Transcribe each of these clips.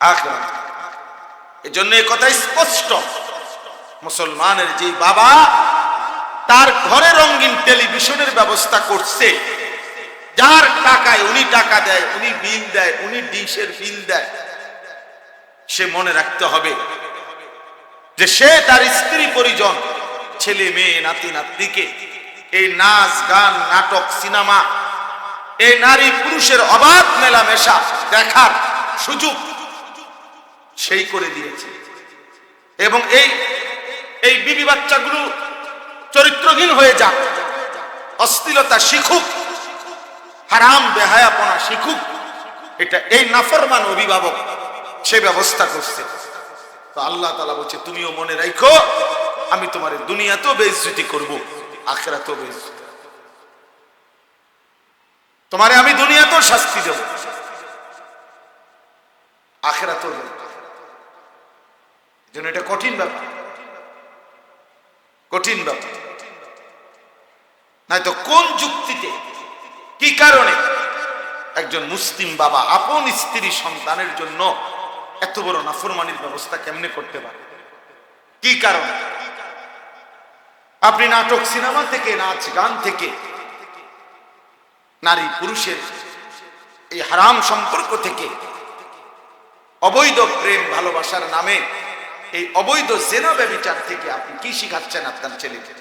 আখেরাত। এই কথা স্পষ্ট। মুসলমানের যে বাবা, তার ঘরে রঙিন টেলিভিশনের ব্যবস্থা করছে। যার টাকায় উনি টাকা দেয়, উনি বিল দেয়, উনি ডিশের বিল দেয়, সে মনে রাখতে হবে যে সে তার স্ত্রী পরিজন, ছেলে, মেয়ে, নাতি, নাতনিকে এই নাচ, গান, নাটক, সিনেমা, এই নারী পুরুষের অবাধ মেলামেশা দেখার সুযোগ সেই করে দিয়েছে। এবং এই এই বিবি বাচ্চাগুলো চরিত্রহীন হয়ে যাক। অশ্লীলতা শিখুক, হারাম বেহায়াপনা শিখুক, এটা এই নাফরমান অভিভাবক সে ব্যবস্থা করছে। তো আল্লাহ তালা বলছে, তুমিও মনে রাখো আমি তোমার দুনিয়াতেও বেইজ্জতি করব, আখেরাতেও বেইজ্জতি তোমারে আমি দুনিয়াতেও শাস্তি দেব, আখেরাতেও দেব। জন্য এটা কঠিন ব্যাপার। কঠিন ব্যাপার। নয়তো কোন যুক্তিতে, কি কারণে একজন মুসলিম বাবা আপন স্ত্রী সন্তানের জন্য এত বড় নাফরমানির ব্যবস্থা কেমনে করতে পারে? কি কারণে? আপনি নাটক সিনেমা থেকে, নাচ গান থেকে, নারী পুরুষের এই হারাম সম্পর্ক থেকে অবৈধ প্রেম ভালোবাসার নামে এই অবৈধ জেনা ব্যবচার থেকে আপনি কি শিখাচ্ছেন আপনার ছেলেকে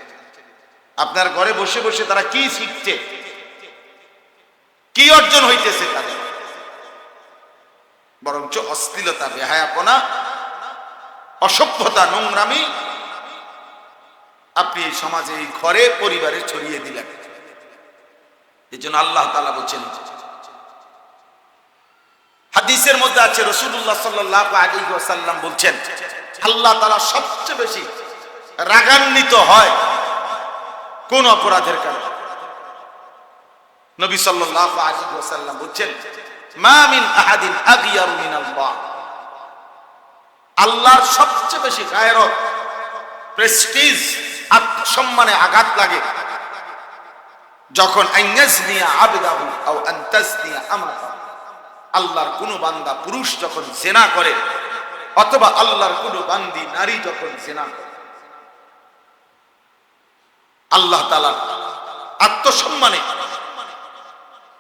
আপনার ঘরে বসে বসে তারা কি শিখছে? কি অর্জন হইতেছে তাদের? বরঞ্চ অশ্লীলতা, বেহায়াপনা, অসভ্যতা, নোংরামি আপনি সমাজে ঘরে, পরিবারে ছড়িয়ে দিলেন। এই জন্য আল্লাহ তালা বলছেন, হাদিসের মধ্যে আছে রসুল্লাহ সাল্লাহ আলী সাল্লাম বলছেন আল্লাহ তালা সবচেয়ে বেশি রাগান্বিত হয় কোন অপরাধের কারণে? নবী সাল্লাম বলছেন আল্লাহর সবচেয়ে বেশি গায়রত প্রেস্টিজ, আত্মসম্মানে আঘাত লাগে যখন আল্লাহর কোন বান্দা পুরুষ যখন জেনা করে অথবা আল্লাহর কোন বান্দি, নারী যখন করে, আল্লাহ তালার আত্মসম্মানে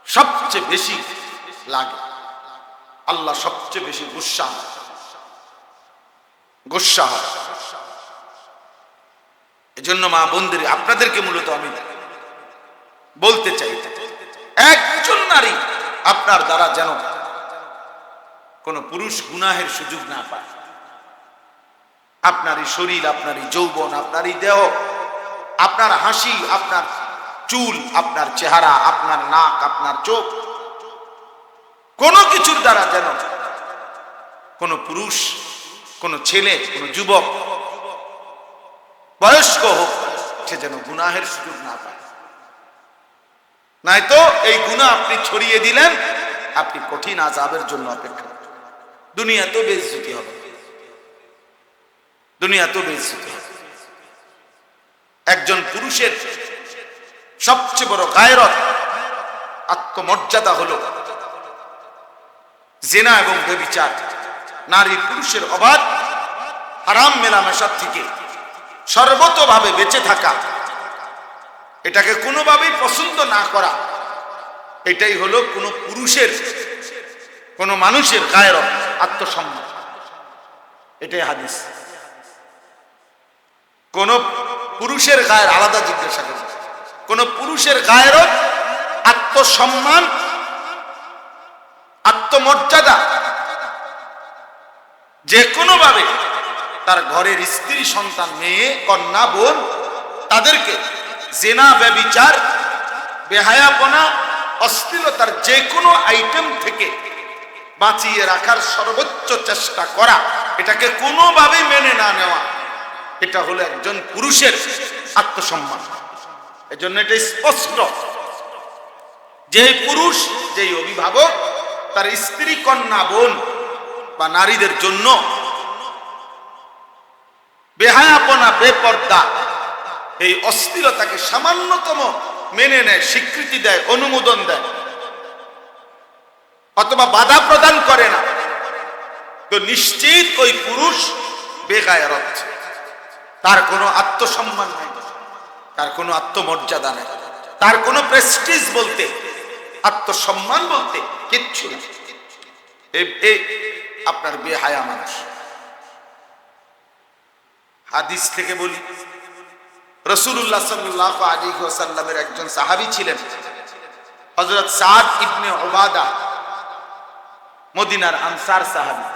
সবচেয়ে বেশি লাগে। আল্লাহ সবচেয়ে বেশি গুসা গুসা এজন্য মা বন্ধুর আপনাদেরকে মূলত আমি বলতে চাই, একজন নারী আপনার দ্বারা যেন কোন পুরুষ গুনাহের সুযোগ না পায়। আপনারই শরীর আপনারই যৌবন আপনারই দেহ, আপনার হাসি, আপনার চুল, আপনার চেহারা, আপনার নাক, আপনার চোখ, কোনো কিছুর দ্বারা যেন কোন পুরুষ, কোন ছেলে, কোন যুবক, বয়স্ক হোক, সে যেন গুনাহের সুযোগ না পায়। নয়তো এই গুণা আপনি ছড়িয়ে দিলেন, আপনি কঠিন আজাবের জন্য অপেক্ষা দুনিয়াতেও বেজ্জুতি হবে। দুনিয়াতেও বেজ্জুতি হবে। একজন পুরুষের সবচেয়ে বড় গায়রত, আত্মমর্যাদা হলো জেনা এবং বেবিচার। নারী পুরুষের অবাধ, হারাম মেলামেশার থেকে সর্বতভাবে বেঁচে থাকা। এটাকে কোনোভাবেই পছন্দ না করা। এটাই হলো কোনো পুরুষের কোনো মানুষের গায়ের আত্মসম্মান। এটাই হাদিস। কোন পুরুষের গায়ের আলাদা জিজ্ঞাসা করে। কোন পুরুষের গায়ের আত্মসম্মান, আত্মমর্যাদা যে কোনোভাবে তার ঘরের স্ত্রী, সন্তান, মেয়ে, কন্যা, বোন তাদেরকে জেনা, ব্যবিচার, বেহায়াপনা, অশ্লীলতার যে কোনো আইটেম থেকে বাঁচিয়ে রাখার সর্বোচ্চ চেষ্টা করা। এটাকে কোনোভাবে মেনে না নেওয়া। এটা হলো একজন পুরুষের আত্মসম্মান। এজন্য এটা স্পষ্ট। যে পুরুষ, যেই অভিভাবক, তার স্ত্রী, কন্যা, বোন বা নারীদের জন্য বেহায়াপনা, বেপর্দা, এই অস্থিরতাকে সামান্যতম মেনে নেয়, স্বীকৃতি দেয়, অনুমোদন দেয়। অথবা বাধা প্রদান করে না। তো নিশ্চিত ওই পুরুষ বেগায়রত। তার কোনো আত্মসম্মান নাই, তার কোনো আত্মমর্যাদা নাই, তার কোনো প্রেস্টিজ বলতে, আত্মসম্মান বলতে কিচ্ছু না আপনার বেহায়া মানুষ। হাদিস থেকে বলি রসুল্লাহ সাল্লাহ আলী সাল্লামের একজন সাহাবি ছিলেন হজরত সাদ ইবনে ওবাদা মদিনার আনসার সাহাবি।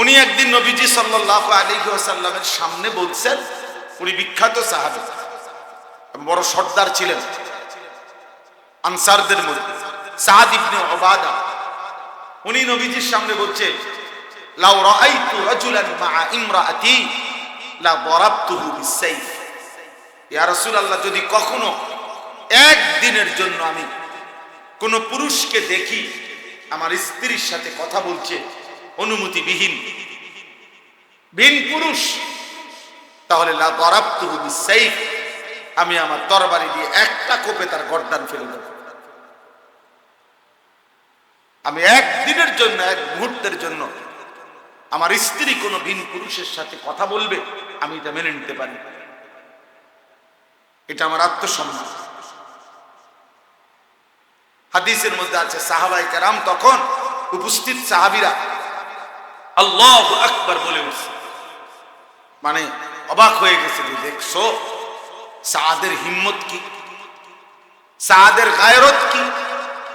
উনি একদিন নবীজি সাল্লাহ আলী সাল্লামের সামনে বলছেন, উনি বিখ্যাত সাহাবি, বড় সর্দার ছিলেন, আনসারদের মধ্যে, সাদ ইবনে ওবাদা উনি নবীজির সামনে বলছে, লাউ রাআইতু রাজুলান মা'a ইমরাআতি, লা দারাবতুহু বিসাইফ ইয়া রাসূলুল্লাহ, যদি কখনো একদিনের জন্য আমি কোন পুরুষকে দেখি আমার স্ত্রীর সাথে কথা বলছে, অনুমতিবিহীন। ভিন পুরুষ, তাহলে আমি আমার তরবারি দিয়ে একটা কোপে তার গর্দান ফেলে দেব। আমি একদিনের জন্য, এক মুহূর্তের জন্য আমার স্ত্রী কোনো ভিন পুরুষের সাথে কথা বলবে, আমি এটা মেনে নিতে পারি। এটা আমার আত্মসম্মান। হাদিসের মধ্যে আছে, সাহাবাই কেরাম তখন উপস্থিত সাহাবিরা আল্লাহ আকবর বলে উঠছে। মানে অবাক হয়ে গেছে যে দেখছ সাদের হিম্মত কি? সাদের গায়রত কি?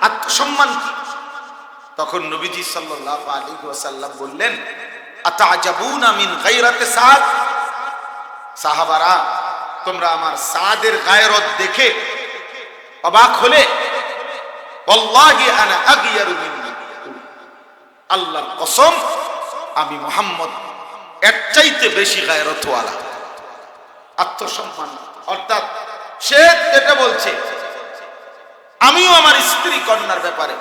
আত্মসম্মান কি? তখন নবীজি সাল্লাল্লাহু আলাইহি ওয়াসাল্লাম বললেন, আতাজাবুনা মিন গায়রাতে সাদ সাহাবারা, তোমরা আমার সাদের গায়রত দেখে অবাক হলে ওয়াল্লাহি আল্লাহর কসম, আমি মোহাম্মদ এর চাইতে বেশি গায়রতওয়ালা। আত্মসম্মান, অর্থাৎ সে যেটা বলছে, আমিও আমার স্ত্রী কন্যার ব্যাপারে,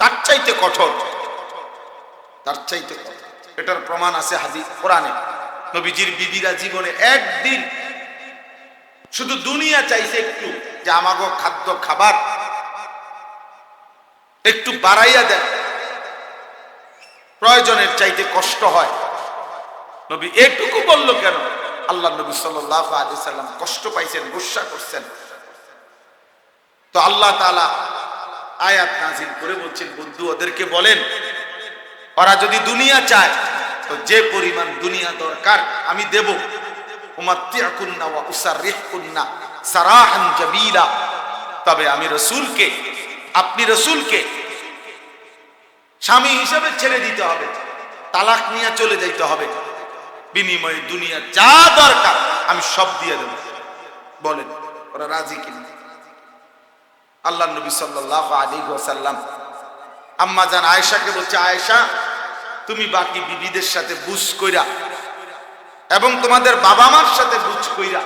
তার চাইতে কঠোর। তার চাইতে এটার প্রমাণ আছে হাদিস কোরআনে। নবীজির বিবিরা জীবনে একদিন শুধু দুনিয়া চাইছে একটু, যে আমাগো খাদ্য খাবার একটু বাড়াইয়া দেন। প্রয়োজনের চাইতে কষ্ট হয়। নবী এটুকু বলল কেন? আল্লাহ নবী সাল্লাহ আলি সাল্লাম কষ্ট পাইছেন, গুসা করছেন। তো আল্লাহ তালা আয়াত নাজিল করে বলছেন, বন্ধু, ওদেরকে বলেন, ওরা যদি দুনিয়া চায়, তো যে পরিমাণ দুনিয়া দরকার আমি দেব। তবে আমি রসুলকে, আপনি রসুলকে স্বামী হিসেবে ছেড়ে দিতে হবে। তালাক নিয়ে চলে যাইতে হবে। বিনিময়ে দুনিয়া যা দরকার আমি সব দিয়ে দেব। বলেন, ওরা রাজি কিনা? আল্লাহ নবী সাল্লাহ আলী সাল্লাম আম্মা জান আয়েশাকে বলছে, আয়েশা, তুমি বাকি বিবিদের সাথে বুঝ কইরা এবং তোমাদের বাবা মার সাথে বুঝ কইরা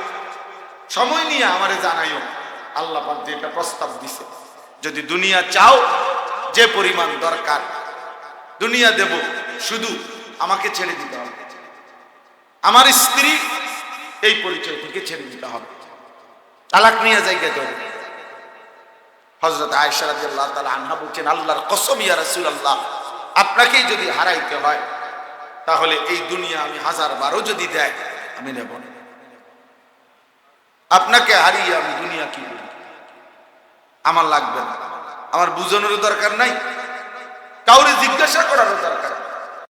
সময় নিয়ে আমারে জানাইও। আল্লাহ পাক যেটা প্রস্তাব দিছে। যদি দুনিয়া চাও যে পরিমাণ দরকার দুনিয়া দেব, শুধু আমাকে ছেড়ে দিতে হবে। আমার স্ত্রী এই পরিচয় থেকে ছেড়ে দিতে হবে। তালাক নিয়ে জায়গা দেবে হজরত আয়সা রাদিয়াল্লাহু তালা আনহা বলছেন, আল্লাহর কসম ইয়া রাসূলুল্লাহ, আপনাকেই যদি হারাইতে হয়, তাহলে এই দুনিয়া আমি হাজার বারো যদি দেয়, আমি নেব না। আপনাকে হারিয়ে আমি দুনিয়া কি আমার লাগবে না। আমার বুঝানোর দরকার নাই কাউরে জিজ্ঞাসা করারও দরকার।